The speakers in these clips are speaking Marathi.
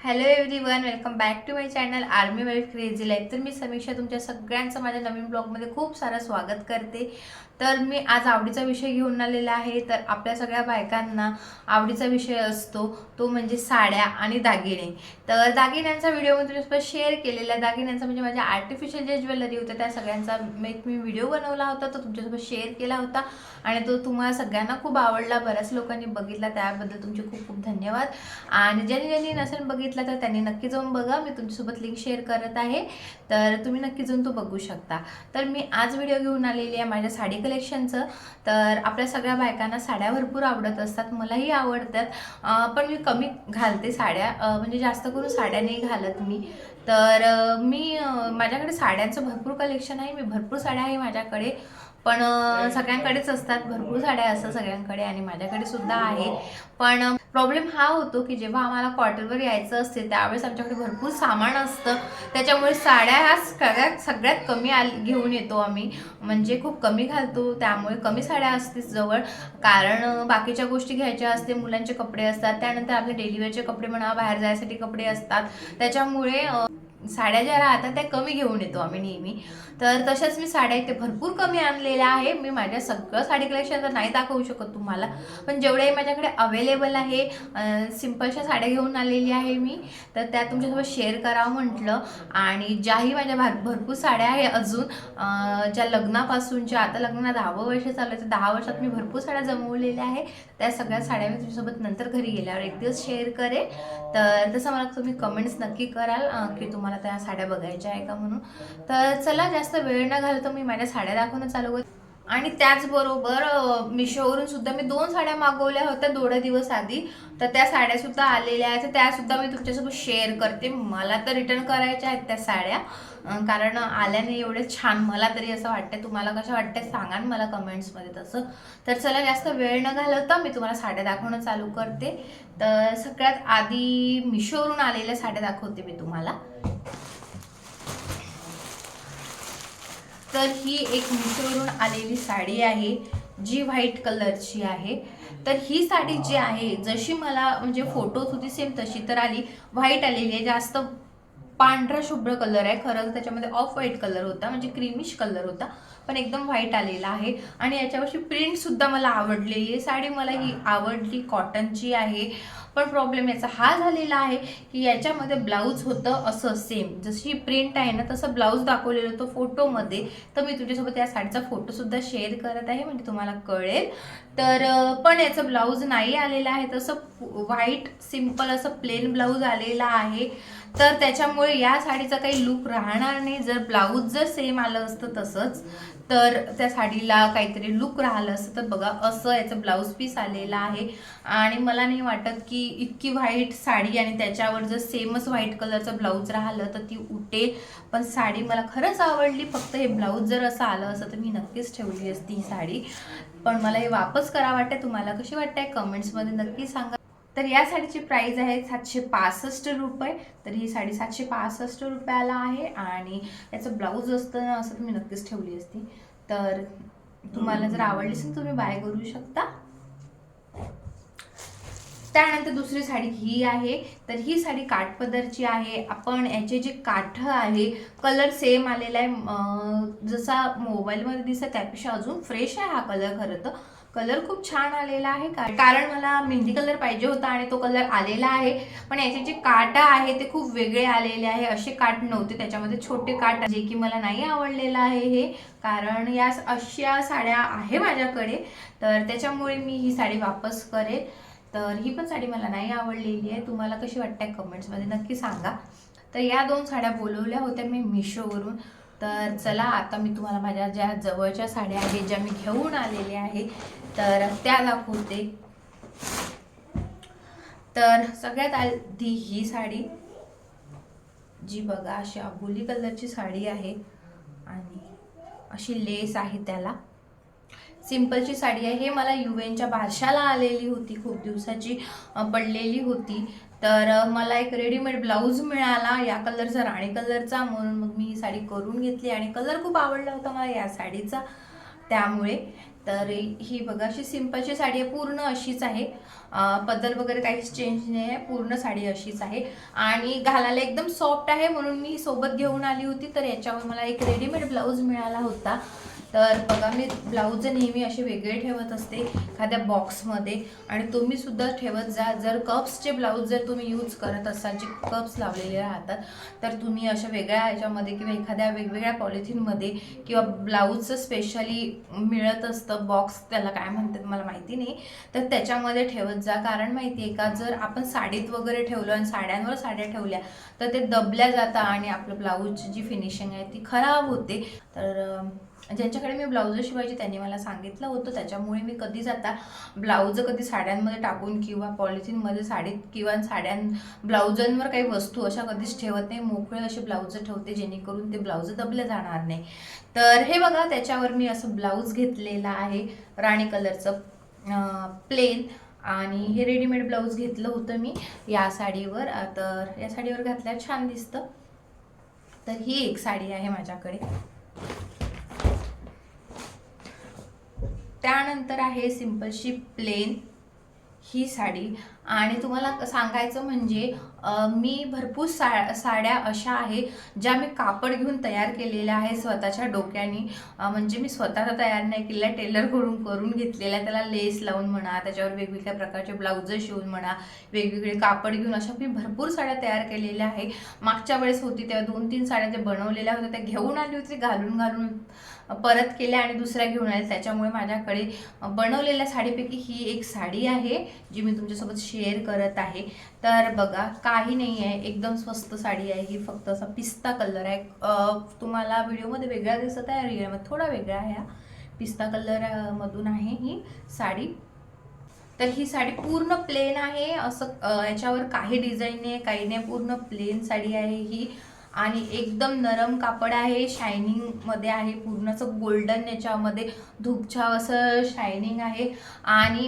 Hello everyone welcome back to my channel army wife crazy life तर मी समीक्षा तुमच्या सगळ्यांचं माझ्या नवीन ब्लॉगमध्ये खूप सारं स्वागत करते. तर मी आज आवडीचा विषय घेऊन आलेला आहे. तर आपल्या सगळ्या बायकांना आवडीचा विषय असतो तो म्हणजे साड्या आणि दागिने. तर दागिन्यांचा व्हिडिओ मी तुझ्यासोबत शेअर केलेला आहे. दागिन्यांचा म्हणजे माझ्या आर्टिफिशियल जे ज्वेलरी होत्या त्या सगळ्यांचा एक मी व्हिडिओ बनवला होता तो तुमच्यासोबत शेअर केला होता. आणि तो तुम्हाला सगळ्यांना खूप आवडला. बऱ्याच लोकांनी बघितला त्याबद्दल तुमचे खूप खूप धन्यवाद. आणि ज्यांनी ज्यांनी नसेल बघितला तर त्यांनी नक्की जाऊन बघा. मी तुमच्यासोबत लिंक शेअर करत आहे. तर तुम्ही नक्की जाऊन तो बघू शकता. तर मी आज व्हिडिओ घेऊन आलेली आहे. माझ्या साडी कलेक्शनचं तर आपल्या सगळ्या बायकांना साड्या भरपूर आवडत असतात. मलाही आवडतात. पण मी कमी घालते साड्या. म्हणजे जास्त करून साड्या नाही घालत मी. तर मी माझ्याकडे साड्यांचं भरपूर कलेक्शन आहे. मी भरपूर साड्या आहे माझ्याकडे. पण सगळ्यांकडेच असतात. भरपूर साड्या असतात सगळ्यांकडे आणि माझ्याकडे सुद्धा आहे. पण प्रॉब्लेम हा होतो की जेव्हा आम्हाला क्वार्टरवर यायचं असते त्यावेळेस आमच्याकडे भरपूर सामान असतं. त्याच्यामुळे साड्या ह्या सगळ्यात सगळ्यात कमी आल घेऊन येतो आम्ही. म्हणजे खूप कमी घालतो. त्यामुळे कमी साड्या असतील जवळ. कारण बाकीच्या गोष्टी घ्यायच्या असते. मुलांचे कपडे असतात. त्यानंतर आपले डेलिव्हरीचे कपडे म्हणा बाहेर जायसाठी कपडे असतात. त्याच्यामुळे साड्या ज्या राहतात त्या कमी घेऊन येतो आम्ही नेहमी. तर तशाच मी साड्या इथे भरपूर कमी आणलेल्या आहे मी माझ्या सगळं साडी कलेक्शन तर नाही दाखवू शकत तुम्हाला. पण जेवढे माझ्याकडे अवेलेबल आहे अं, सिम्पलच्या साड्या घेऊन आलेली आहे मी. तर त्या तुमच्यासोबत शेअर करावं म्हटलं. आणि ज्याही माझ्या भार भरपूर साड्या आहे अजून ज्या लग्नापासून ज्या आता लग्नाला दहावं वर्ष चालू आहे तर दहा वर्षात मी भरपूर साड्या जमवलेल्या आहे त्या सगळ्या साड्या मी तुमच्यासोबत नंतर घरी गेल्यावर एक दिवस शेअर करेन. तर तसं मला तुम्ही कमेंट्स नक्की कराल की तुम्हाला त्या साड्या बघायच्या आहे का म्हणून. तर चला जास्त वेळ न घालतो मी माझ्या साड्या दाखवणं चालू करते आणि त्याचबरोबर मिशोवरून सुद्धा मी दोन साड्या मागवल्या होत्या दोन दिवस आधी. तर त्या साड्या सुद्धा आलेल्या आहेत. तर त्या सुद्धा मी तुमच्यासोबत शेअर करते. मला तर रिटर्न करायच्या आहेत त्या साड्या. कारण आल्याने एवढे छान मला तरी असं वाटतं तुम्हाला कसं वाटतं सांगा मला कमेंट्समध्ये तसं. तर चला जास्त वेळ न घालवता मी तुम्हाला साड्या दाखवणं चालू करते. तर सगळ्यात आधी मिशोवरून आलेल्या साड्या दाखवते मी तुम्हाला. तर ही एक मिशोवरून आलेली साडी आहे जी व्हाईट कलरची आहे. तर ही साडी जी आहे जशी मला म्हणजे फोटोत होती सेम तशी तर आली. व्हाईट आलेली आहे जास्त पांढरा शुभ्र कलर आहे. खरं तर त्याच्यामध्ये ऑफ व्हाईट कलर होता म्हणजे क्रीमिश कलर होता पण एकदम व्हाईट आलेला आहे. आणि याच्यावरची प्रिंट सुद्धा मला आवडलेली आहे. साडी मला ही आवडली कॉटनची आहे. पण प्रॉब्लेम याचा हा झालेला आहे की याच्यामध्ये ब्लाऊज होतं असं सेम जशी प्रिंट आहे ना तसं ब्लाऊज दाखवलेलं होतं फोटोमध्ये तर मी तुझ्यासोबत या साडीचा फोटोसुद्धा शेअर करत आहे म्हणजे तुम्हाला कळेल. तर पण याचं ब्लाऊज नाही आलेलं आहे. तसं व्हाईट सिंपल असं प्लेन ब्लाऊज आलेला आहे. तर त्याच्यामुळे या साडीचा काही लुक राहणार नाही. जर ब्लाऊज जर सेम आलं असतं तसंच तर त्या साडीला काहीतरी लुक राहिलं असतं. तर बघा असं याचं ब्लाऊज पीस आलेला आहे. आणि मला नाही वाटत की इतकी व्हाईट साडी आणि त्याच्यावर जर सेमच व्हाईट कलरचं ब्लाऊज राहिलं तर ती उटेल पण साडी मला खरंच आवडली. फक्त हे ब्लाऊज जर असं आलं असतं तर मी नक्कीच ठेवली असती ही साडी. पण मला हे वापस करा वाटते तुम्हाला कशी वाटते कमेंट्समध्ये नक्की सांगा. तर या साडीची प्राईज आहे सातशे पासष्ट रुपये. तर ही साडी सातशे पासष्ट रुपयाला आहे आणि याचं ब्लाऊज असतं ना असं तुम्ही नक्कीच ठेवली असती. तर तुम्हाला जर आवडली असेल तुम्ही बाय करू शकता. त्यानंतर दुसरी साडी ही आहे. तर ही साडी काठपदरची आहे. आपण याचे जे काठ आहे कलर सेम आलेला आहे. जसा मोबाईलमध्ये दिसत त्यापेक्षा अजून फ्रेश आहे हा कलर खरं तर. कलर खूप छान आलेला आहे. का- कारण मला मेहंदी कलर पाहिजे होता आणि तो कलर आलेला आहे. पण याचे जे काट आहे ते खूप वेगळे आलेले आहे. असे काट नव्हते. त्याच्यामध्ये छोटे काट जे की मला नाही आवडलेलं आहे हे. कारण या अशा साड्या आहे माझ्याकडे. तर त्याच्यामुळे मी ही साडी वापस करेल. तर ही पण साडी मला नाही आवडलेली आहे. तुम्हाला कशी वाटते कमेंट्समध्ये नक्की सांगा. तर या दोन साड्या बोलवल्या होत्या मी मिशोवरून तर चला आता मी तुम्हाला माझ्या ज्या जवळच्या साड्या आहेत ज्या मी घेऊन आलेल्या आहे तर त्या दाखवते. तर सगळ्यात आधी ही साडी जी बघा अशी अबोली कलरची साडी आहे आणि अशी लेस आहे त्याला. सिम्पलची साडी आहे. हे मला युएनच्या बारशाला आलेली होती. खूप दिवसाची पडलेली होती. तर मला एक रेडीमेड ब्लाऊज मिळाला. या कलरचा राणी कलरचा. म्हणून मग मी ही साडी करून घेतली आणि कलर खूप आवडला होता मला या साडीचा. त्यामुळे तर ही बघा अशी सिंपलची साडी आहे. पूर्ण अशीच आहे. पदर वगैरे काहीच चेंज नाही आहे. पूर्ण साडी अशीच आहे. आणि घालायला एकदम सॉफ्ट आहे. म्हणून मी सोबत घेऊन आली होती. तर याच्यावर मला एक रेडीमेड ब्लाऊज मिळाला होता. तर बघा मी ब्लाऊज नेहमी असे वेगळे ठेवत असते एखाद्या बॉक्समध्ये आणि तुम्ही सुद्धा ठेवत जा. जर कप्सचे ब्लाऊज जर तुम्ही यूज करत असाल जे कप्स लावलेले राहतात तर तुम्ही अशा वेगळ्या ह्याच्यामध्ये किंवा एखाद्या वेगवेगळ्या पॉलिथिनमध्ये किंवा ब्लाऊजचं स्पेशली मिळत असतं बॉक्स त्याला काय म्हणतात मला माहिती नाही तर त्याच्यामध्ये ठेवत जा. कारण माहिती आहे का जर आपण साडीत वगैरे ठेवलं आणि साड्यांवर साड्या ठेवल्या तर ते दबल्या जातात आणि आपलं ब्लाऊजची जी फिनिशिंग आहे ती खराब होते. तर ज्यांच्याकडे मी ब्लाऊज शिवायचे त्यांनी मला सांगितलं होतं. त्याच्यामुळे मी कधीच आता ब्लाऊज कधी साड्यांमध्ये टाकून किंवा पॉलिथिनमध्ये साडीत किंवा साड्यां ब्लाऊजांवर काही वस्तू अशा कधीच ठेवत नाही. मोकळे असे ब्लाऊज ठेवते जेणेकरून ते ब्लाऊज दबले जाणार नाही. तर हे बघा त्याच्यावर मी असं ब्लाऊज घेतलेला आहे. राणी कलरचं प्लेन आणि हे रेडीमेड ब्लाऊज घेतलं होतं मी या साडीवर. तर या साडीवर घातल्यावर छान दिसतं. तर ही एक साडी आहे माझ्याकडे. त्यानंतर आहे सिम्पलशी प्लेन ही साडी. आणि तुम्हाला सांगायचं म्हणजे मी भरपूर सा साड्या अशा आहे ज्या मी कापड घेऊन तयार केलेल्या आहे स्वतःच्या डोक्याने. म्हणजे मी स्वतः तयार नाही केलेल्या टेलरकडून करून घेतलेल्या. त्याला लेस लावून म्हणा त्याच्यावर वेगवेगळ्या प्रकारचे ब्लाऊज शिवून म्हणा वेगवेगळे कापड घेऊन अशा मी भरपूर साड्या तयार केलेल्या आहे. मागच्या वेळेस होती तेव्हा दोन तीन साड्या ज्या बनवलेल्या होत्या त्या घेऊन आली होती घालून घालून परत केल्या आणि दुसऱ्या घेऊन आल्या. त्याच्यामुळे माझ्याकडे बनवलेल्या साडीपैकी ही एक साडी आहे जी मी तुमच्यासोबत शेअर करत आहे. तर बघा काही नाही आहे एकदम स्वस्त साडी आहे. ही फक्त असा पिस्ता कलर आहे. तुम्हाला व्हिडिओमध्ये वेगळा दिसत आहे रिअलमध्ये थोडा वेगळा आहे हा. पिस्ता कलरमधून आहे ही साडी. तर ही साडी पूर्ण प्लेन आहे. असं याच्यावर काही डिझाईन नाही काही नाही पूर्ण प्लेन साडी आहे ही. आणि एकदम नरम कापड आहे शायनिंगमध्ये आहे पूर्ण असं गोल्डन याच्यामध्ये धूपछाव असं शायनिंग आहे. आणि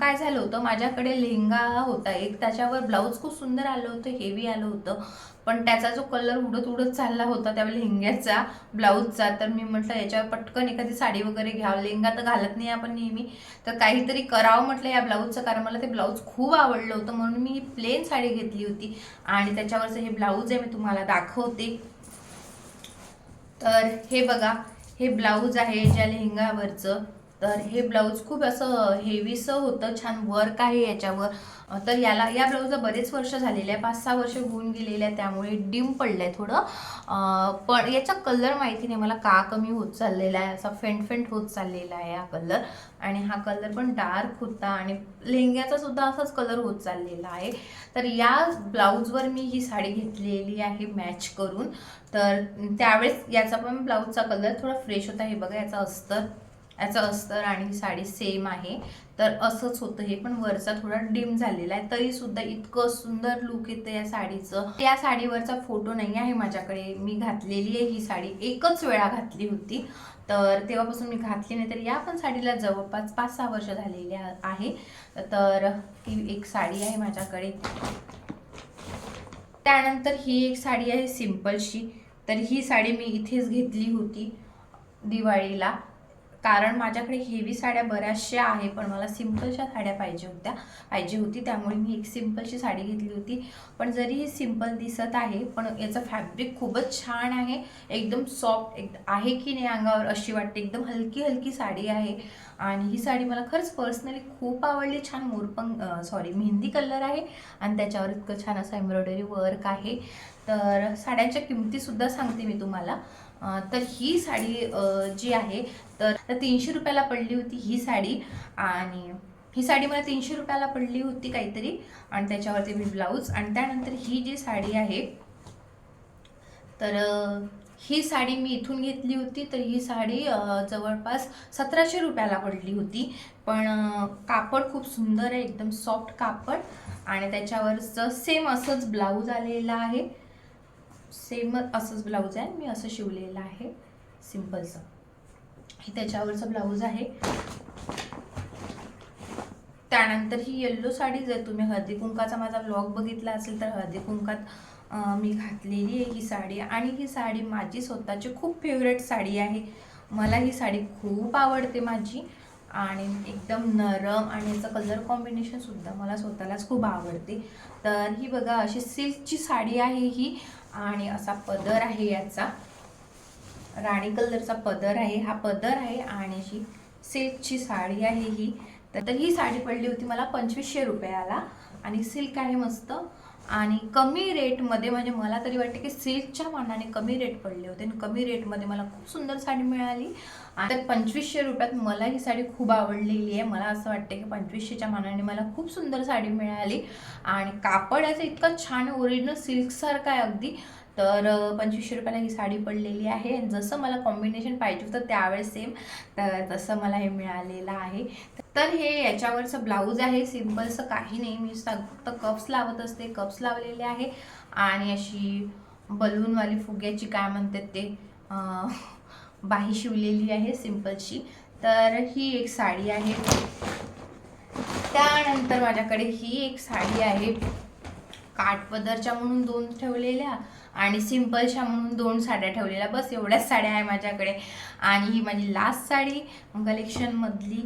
काय झालं होतं माझ्याकडे लेहंगा होता एक त्याच्यावर ब्लाऊज खूप सुंदर आलं होतं हेवी आलं होतं. पण त्याचा जो कलर उडत उडत चालला होता त्या लेहंग्याचा ब्लाऊजचा तर मी म्हटलं याच्यावर पटकन एखादी साडी वगैरे घ्यावं. लेहंगा तर घालत नाही आपण नेहमी. तर काहीतरी करावं म्हटलं या ब्लाऊजचं कारण मला ते ब्लाऊज खूप आवडलं होतं म्हणून मी ही प्लेन साडी घेतली होती. आणि त्याच्यावरचं हे ब्लाऊज आहे मी तुम्हाला दाखवते. तर हे बघा हे ब्लाऊज आहे ज्या लेहंगावरचं. तर हे ब्लाऊज खूप असं हेवीसं होतं छान वर्क आहे याच्यावर. तर याला या ब्लाऊजला बरेच वर्ष झालेले आहे पाच सहा वर्ष होऊन गेलेले आहे त्यामुळे डिम पडलं आहे थोडं पण याचा कलर माहिती नाही मला का कमी होत चाललेला आहे असा फेंट फेंट होत चाललेला आहे हा कलर आणि हा कलर पण डार्क होता आणि लेहंग्याचा सुद्धा असाच कलर होत चाललेला आहे. तर या ब्लाऊजवर मी ही साडी घेतलेली आहे मॅच करून. तर त्यावेळेस याचा पण ब्लाऊजचा कलर थोडा फ्रेश होता. हे बघा याचा अस्तर. याचं अस्तर आणि ही साडी सेम आहे. तर असंच होतं. हे पण वरचा थोडा डिम झालेला आहे. तरी सुद्धा इतकं सुंदर लुक येतं या साडीचं. या साडीवरचा फोटो नाही आहे माझ्याकडे. मी घातलेली आहे ही साडी. एकच वेळा घातली होती. तर तेव्हापासून मी घातली नाही. तर या पण साडीला जवळपास पाच सहा वर्ष झालेली आहे. तर ही एक साडी आहे माझ्याकडे. त्यानंतर ही एक साडी आहे सिम्पलशी. तर ही साडी मी इथेच घेतली होती दिवाळीला. कारण माझ्याकडे हेवी साड्या बऱ्याचशा आहे पण मला सिम्पलच्या साड्या पाहिजे होत्या. पाहिजे होती त्यामुळे मी एक सिम्पलची साडी घेतली होती. पण जरी ही सिंपल दिसत आहे पण याचं फॅब्रिक खूपच छान आहे. एकदम सॉफ्ट एक आहे की नाही अंगावर अशी वाटते. एकदम हलकी हलकी साडी आहे. आणि ही साडी मला खरंच पर्सनली खूप आवडली. छान मोरपंग सॉरी मेहंदी कलर आहे. आणि त्याच्यावर इतकं छान असं एम्ब्रॉयडरी वर्क आहे. तर साड्यांच्या किमतीसुद्धा सांगते मी तुम्हाला. तर ही साडी जी आहे तर तीनशे रुपयाला पडली होती ही साडी. आणि ही साडी मला तीनशे रुपयाला पडली होती काहीतरी. आणि त्याच्यावरती मी ब्लाऊज. आणि त्यानंतर ही जी साडी आहे तर ही साडी मी इथून घेतली होती. तर ही साडी जवळपास सतराशे रुपयाला पडली होती. पण कापड खूप सुंदर आहे एकदम सॉफ्ट कापड. आणि त्याच्यावरचं सेम असंच ब्लाऊज आलेला आहे. सेम असंच ब्लाऊज आहे. मी असं शिवलेलं आहे. सिम्पलचं. हे त्याच्यावरचं ब्लाऊज आहे. त्यानंतर ही येल्लो साडी जर तुम्ही हळदी कुंकाचा माझा ब्लॉग बघितला असेल तर हळदी कुंकात मी घातलेली आहे ही साडी. आणि ही साडी माझी स्वतःची खूप फेवरेट साडी आहे. मला ही साडी खूप आवडते माझी. आणि एकदम नरम आणि याचं कलर कॉम्बिनेशनसुद्धा मला स्वतःलाच खूप आवडते. तर ही बघा अशी सिल्कची साडी आहे ही. आणि असा पदर आहे याचा. राणी कलरचा पदर आहे. हा पदर आहे आणि अशी सिल्कची साडी आहे ही. तर तर ही साडी पडली होती मला पंचवीसशे रुपयाला आणि सिल्क आहे मस्त. आणि कमी रेटमध्ये म्हणजे मला तरी वाटते की सिल्कच्या मानाने कमी रेट पडले होते आणि कमी रेटमध्ये मला खूप सुंदर साडी मिळाली. आणि तर पंचवीसशे रुपयात मला ही साडी खूप आवडलेली आहे. मला असं वाटते की पंचवीसशेच्या मानाने मला खूप सुंदर साडी मिळाली. आणि कापड याचं इतकं छान ओरिजिनल सिल्कसारखं आहे अगदी. तर पंचवीसशे रुपयाला ही साडी पडलेली आहे. आणि जसं मला कॉम्बिनेशन पाहिजे होतं त्यावेळेस सेम तर तसं मला हे मिळालेलं आहे. तर हे याच्यावरचं ब्लाऊज आहे सिम्पलचं काही नाही. मी फक्त कप्स लावत असते. कप्स लावलेले आहे. आणि अशी बलूनवाली फुग्याची काय म्हणतात ते बाही शिवलेली आहे सिम्पलची तर ही एक साडी आहे. त्यानंतर माझ्याकडे ही एक साडी आहे. काठपदरच्या म्हणून दोन ठेवलेल्या आणि सिम्पलच्या म्हणून दोन साड्या ठेवलेल्या. बस एवढ्याच साड्या आहे माझ्याकडे. आणि ही माझी लास्ट साडी. कलेक्शनमधली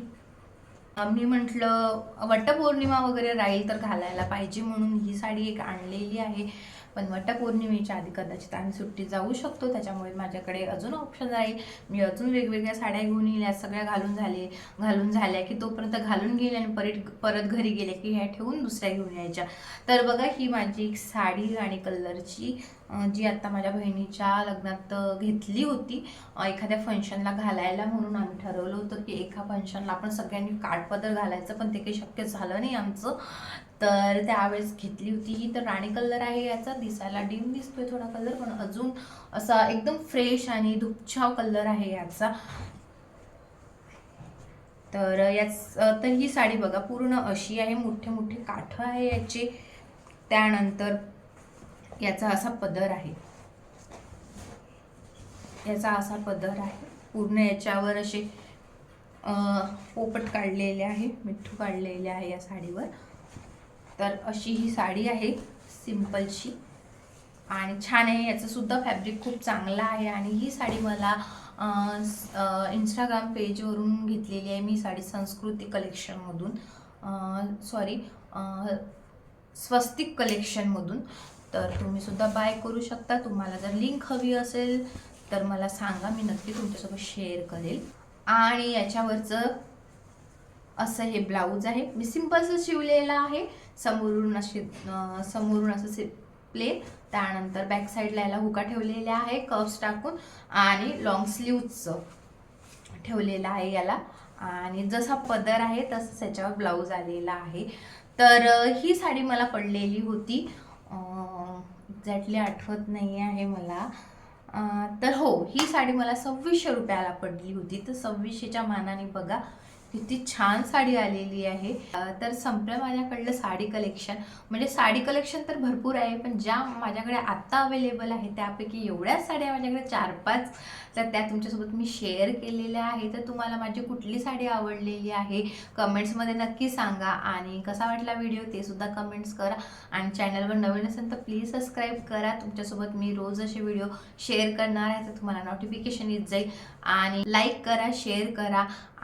मी म्हटलं वटपौर्णिमा वगैरे राहील तर घालायला पाहिजे म्हणून ही साडी एक आणलेली आहे. पण वटपौर्णिमेच्या आधी कदाचित आम्ही सुट्टीत जाऊ शकतो. त्याच्यामुळे माझ्याकडे अजून ऑप्शन आहे. मी अजून वेगवेगळ्या साड्या घेऊन येईल सगळ्या घालून झाले घालून झाल्या की तोपर्यंत घालून गेले आणि परत परत घरी गेले की ह्या ठेवून दुसऱ्या घेऊन यायच्या. तर बघा ही माझी एक साडी आणि कलरची जी आत्ता माझ्या बहिणीच्या लग्नात घेतली होती. एखाद्या फंक्शनला घालायला म्हणून आम्ही ठरवलं होतं की एका फंक्शनला आपण सगळ्यांनी काठपदर घालायचं पण ते काही शक्य झालं नाही आमचं. तर त्यावेळेस घेतली होती. ही तर राणी कलर आहे याचा. दिसायला डिम दिसतोय थोडा कलर पण अजून असा एकदम फ्रेश आणि धुपछाव कलर आहे याचा. तर याच तर ही साडी बघा पूर्ण अशी आहे. मोठे मोठे काठ आहे याचे. त्यानंतर याचा असा पदर आहे. याचा असा पदर आहे. पूर्ण याच्यावर असे पोपट काढलेले आहे मिठ्ठू काढलेले आहे या साडीवर. तर अशी ही साडी आहे सिम्पलची. आणि छान आहे याचंसुद्धा फॅब्रिक खूप चांगलं आहे. आणि ही साडी मला इंस्टाग्राम पेजवरून घेतलेली आहे मी साडी संस्कृती कलेक्शनमधून सॉरी स्वस्तिक कलेक्शनमधून तर तुम्ही सुद्धा बाय करू शकता. तुम्हाला जर लिंक हवी असेल तर मला सांगा. मी नक्की तुमच्यासोबत शेअर करेल. आणि याच्यावरचं असं हे ब्लाऊज आहे. मी सिम्पलचं शिवलेलं आहे. समोरून असे समोरून असं से प्लेन त्यानंतर बॅक साईडला याला हुका ठेवलेल्या आहे कप्स टाकून आणि लॉंग स्लीवचं ठेवलेलं आहे याला. आणि जसा पदर आहे तसंच याच्यावर ब्लाऊज आलेला आहे. तर ही साडी मला पडलेली होती. एक्झॅक्टली आठवत नाही आहे मला. तर हो ही साडी मला सव्वीसशे रुपयाला पडली होती. तर सव्वीसशेच्या मानाने बघा किती छान साडी आलेली आहे. तर संपलं माझ्याकडलं साडी कलेक्शन म्हणजे साडी कलेक्शन तर भरपूर आहे पण ज्या माझ्याकडे आत्ता अवेलेबल आहे त्यापैकी एवढ्या साड्या माझ्याकडे चार पाच तर त्या तुमच्यासोबत मी शेअर केलेल्या आहे तर तुम्हाला माझी कुठली साडी आवडलेली आहे कमेंट्समध्ये नक्की सांगा. आणि कसा वाटला व्हिडिओ ते सुद्धा कमेंट्स करा. आणि चॅनलवर नवीन असेल तर प्लीज सबस्क्राईब करा. तुमच्यासोबत मी रोज असे व्हिडिओ शेअर करणार आहे तर तुम्हाला नोटिफिकेशन येत जाईल. आणि लाईक करा शेअर करा.